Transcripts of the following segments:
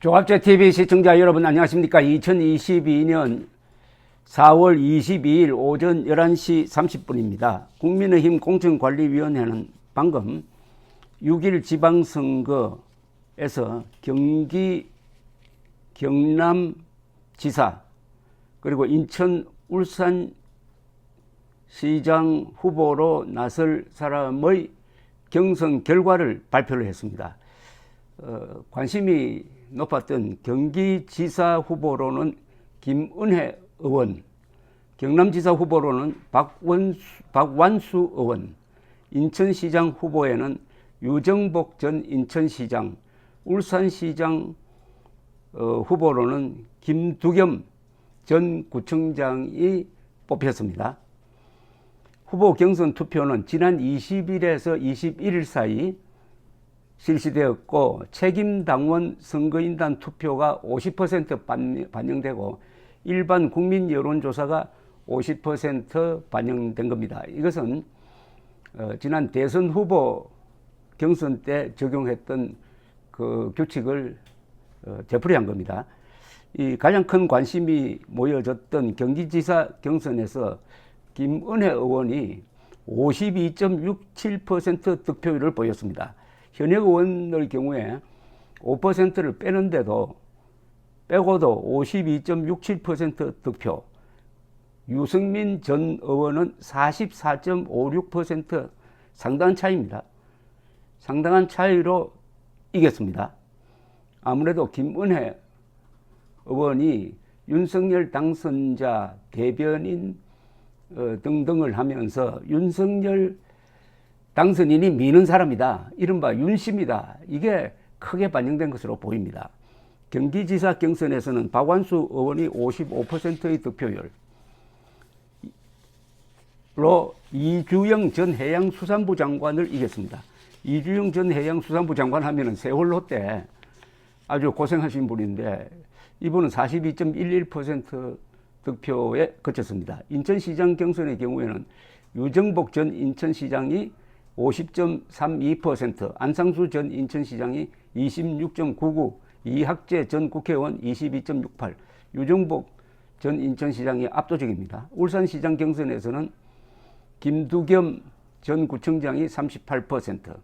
조합제 TV 시청자 여러분 안녕하십니까? 2022년 4월 22일 오전 11시 30분입니다. 국민의힘 공천관리위원회는 방금 6일 지방선거에서 경기 경남 지사 그리고 인천 울산 시장 후보로 나설 사람의 경선 결과를 발표를 했습니다. 어, 관심이 높았던 경기지사 후보로는 김은혜 의원, 경남지사 후보로는 박원수, 박완수 의원, 인천시장 후보에는 유정복 전 인천시장, 울산시장 어, 후보로는 김두겸 전 구청장이 뽑혔습니다. 후보 경선 투표는 지난 20일에서 21일 사이 실시되었고 책임 당원 선거인단 투표가 50% 반- 반영되고 일반 국민 여론조사가 50% 반영된 겁니다. 이것은 어, 지난 대선 후보 경선 때 적용했던 그 규칙을 어, 되풀이한 겁니다. 이 가장 큰 관심이 모여졌던 경기지사 경선에서 김은혜 의원이 52.67% 득표율을 보였습니다. 현역 의원의 경우에 5%를 빼는데도 빼고도 52.67% 득표. 유승민 전 의원은 44.56% 상당한 차이입니다. 상당한 차이로 이겼습니다. 아무래도 김은혜 의원이 윤석열 당선자 대변인 어, 등등을 하면서 윤석열 당선인이 미는 사람이다. 이른바 윤심이다. 이게 크게 반영된 것으로 보입니다. 경기지사 경선에서는 박완수 의원이 55%의 득표율, 로 이주영 전 해양수산부 장관을 이겼습니다. 이주영 전 해양수산부 장관 하면은 세월호 때 아주 고생하신 분인데 이분은 42.11% 득표에 그쳤습니다. 인천시장 경선의 경우에는 유정복 전 인천시장이 50.32%, 안상수 전 인천시장이 26.99, 이학재 전 국회의원 22.68, 유정복 전 인천시장이 압도적입니다. 울산시장 경선에서는 김두겸 전 구청장이 38%,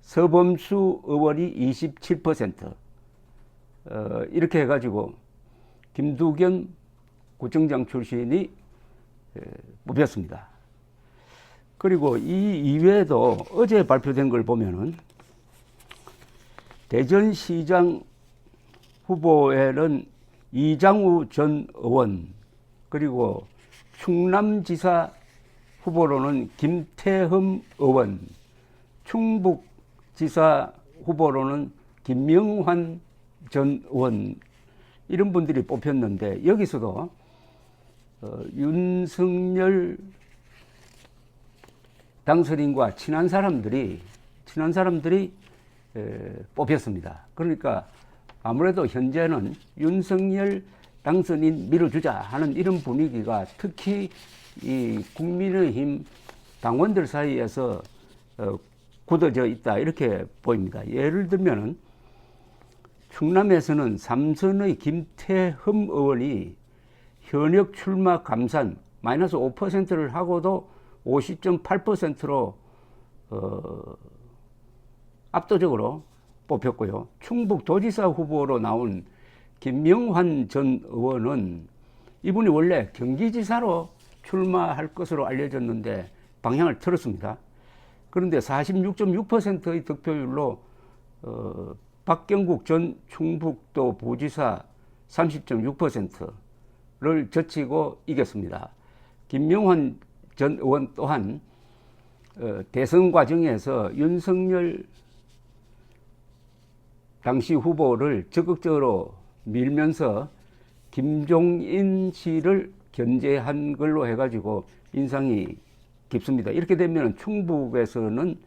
서범수 의원이 27%, 어, 이렇게 해가지고 김두겸 구청장 출신이 에, 뽑혔습니다. 그리고 이 이외에도 어제 발표된 걸 보면은 대전시장 후보에는 이장우 전 의원 그리고 충남지사 후보로는 김태흠 의원, 충북지사 후보로는 김명환 전 의원 이런 분들이 뽑혔는데 여기서도 어, 윤석열 당선인과 친한 사람들이 친한 사람들이 에, 뽑혔습니다. 그러니까 아무래도 현재는 윤석열 당선인 밀어주자 하는 이런 분위기가 특히 이 국민의힘 당원들 사이에서 어, 굳어져 있다 이렇게 보입니다. 예를 들면은 충남에서는 삼선의 김태흠 의원이 현역 출마 감산 마이너스 5%를 하고도 50.8%로 어, 압도적으로 뽑혔고요. 충북 도지사 후보로 나온 김명환 전 의원은 이분이 원래 경기지사로 출마할 것으로 알려졌는데 방향을 틀었습니다. 그런데 46.6%의 득표율로 어, 박경국 전 충북도 부지사 30.6%를 젖히고 이겼습니다. 김명환 전 의원 또한 어, 대선 과정에서 윤석열 당시 후보를 적극적으로 밀면서 김종인 씨를 견제한 걸로 해가지고 인상이 깊습니다. 이렇게 되면 충북에서는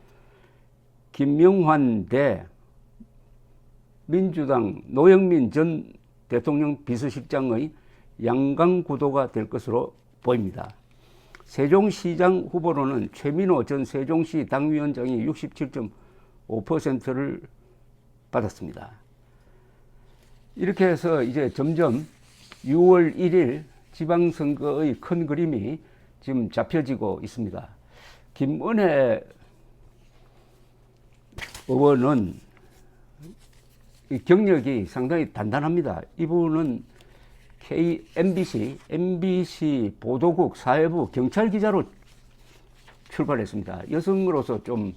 김명환 대 민주당 노영민 전 대통령 비서실장의 양강 구도가 될 것으로 보입니다. 세종시장 후보로는 최민호 전 세종시 당위원장이 67.5%를 받았습니다. 이렇게 해서 이제 점점 6월 1일 지방선거의 큰 그림이 지금 잡혀지고 있습니다. 김은혜 의원은 이 경력이 상당히 단단합니다. 이분은 K, MBC, MBC 보도국 사회부 경찰 기자로 출발했습니다. 여성으로서 좀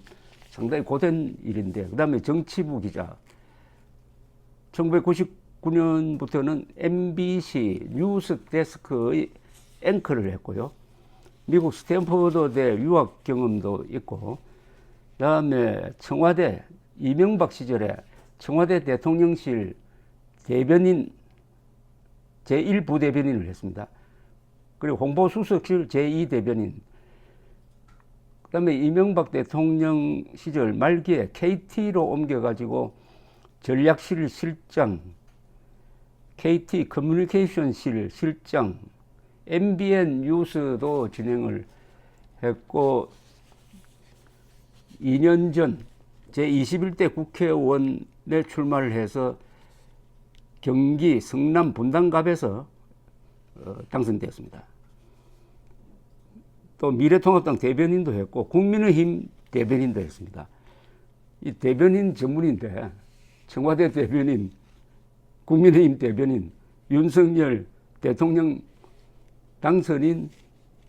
상당히 고된 일인데, 그 다음에 정치부 기자. 1999년부터는 MBC 뉴스 데스크의 앵커를 했고요. 미국 스탠퍼드대 유학 경험도 있고, 그 다음에 청와대 이명박 시절에 청와대 대통령실 대변인 제1부대변인을 했습니다. 그리고 홍보수석실 제2대변인. 그 다음에 이명박 대통령 시절 말기에 KT로 옮겨가지고 전략실 실장, KT 커뮤니케이션실 실장, MBN 뉴스도 진행을 했고, 2년 전 제21대 국회의원에 출마를 해서 경기 성남 분당갑에서 어, 당선되었습니다. 또 미래통합당 대변인도 했고 국민의힘 대변인도 했습니다. 이 대변인 전문인데 청와대 대변인, 국민의힘 대변인, 윤석열 대통령 당선인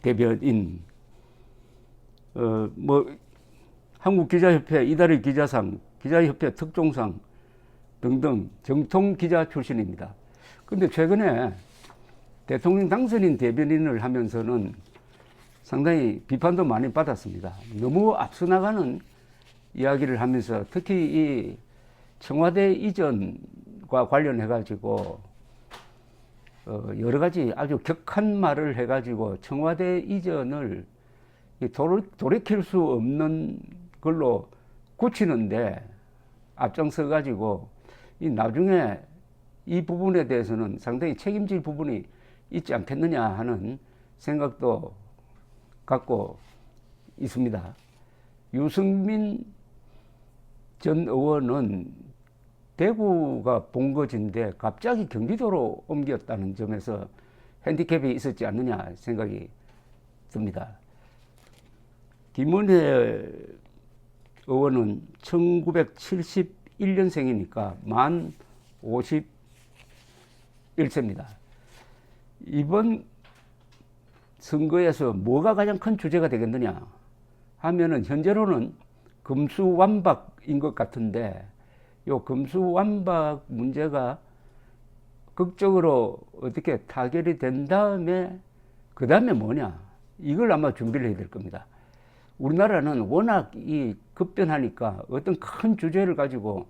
대변인, 어, 뭐 한국기자협회 이달의 기자상, 기자협회 특종상 등등 정통 기자 출신입니다. 근데 최근에 대통령 당선인 대변인을 하면서는 상당히 비판도 많이 받았습니다. 너무 앞서 나가는 이야기를 하면서 특히 이 청와대 이전과 관련해 가지고 어 여러 가지 아주 격한 말을 해 가지고 청와대 이전을 돌이킬 수 없는 걸로 굳히는데 앞장서 가지고 이 나중에 이 부분에 대해서는 상당히 책임질 부분이 있지 않겠느냐 하는 생각도 갖고 있습니다. 유승민 전 의원은 대구가 본거지인데 갑자기 경기도로 옮겼다는 점에서 핸디캡이 있었지 않느냐 생각이 듭니다. 김은혜 의원은 1971년생이니까 만 51세입니다. 이번 선거에서 뭐가 가장 큰 주제가 되겠느냐 하면은 현재로는 금수완박인 것 같은데 요 금수완박 문제가 극적으로 어떻게 타결이 된 다음에 그 다음에 뭐냐 이걸 아마 준비를 해야 될 겁니다. 우리나라는 워낙 이 급변하니까 어떤 큰 주제를 가지고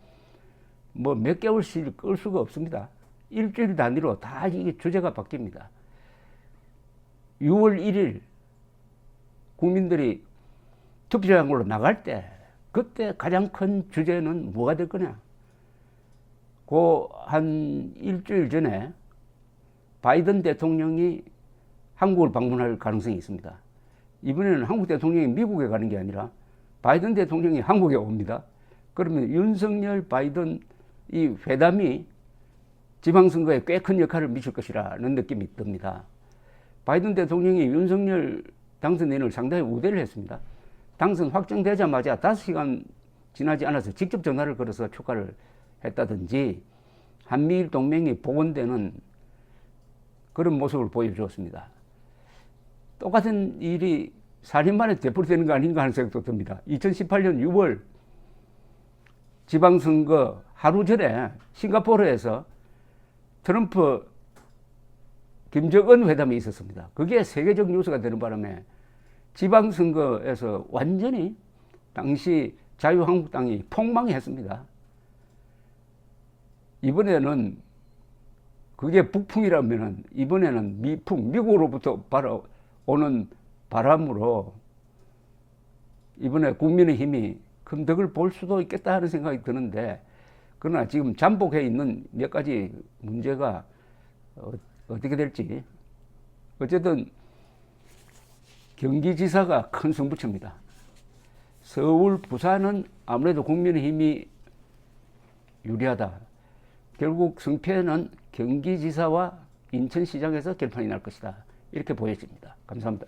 뭐 몇 개월씩 끌 수가 없습니다. 일주일 단위로 다 이게 주제가 바뀝니다. 6월 1일 국민들이 투표장으로 나갈 때 그때 가장 큰 주제는 뭐가 될 거냐? 그 한 일주일 전에 바이든 대통령이 한국을 방문할 가능성이 있습니다. 이번에는 한국 대통령이 미국에 가는 게 아니라 바이든 대통령이 한국에 옵니다. 그러면 윤석열 바이든 이 회담이 지방선거에 꽤 큰 역할을 미칠 것이라는 느낌이 듭니다. 바이든 대통령이 윤석열 당선인을 상당히 우대를 했습니다. 당선 확정되자마자 5시간 지나지 않아서 직접 전화를 걸어서 축하를 했다든지 한미일 동맹이 복원되는 그런 모습을 보여주었습니다. 똑같은 일이 4년 만에 되풀이되는 거 아닌가 하는 생각도 듭니다. 2018년 6월 지방선거 하루 전에 싱가포르에서 트럼프 김정은 회담이 있었습니다. 그게 세계적 뉴스가 되는 바람에 지방선거에서 완전히 당시 자유한국당이 폭망했습니다. 이번에는 그게 북풍이라면 이번에는 미풍, 미국으로부터 바로 오는 바람으로 이번에 국민의힘이 큰 덕을 볼 수도 있겠다 하는 생각이 드는데 그러나 지금 잠복해 있는 몇 가지 문제가 어, 어떻게 될지 어쨌든 경기지사가 큰 승부처입니다. 서울, 부산은 아무래도 국민의힘이 유리하다. 결국 승패는 경기지사와 인천시장에서 결판이 날 것이다. 이렇게 보여집니다. 감사합니다.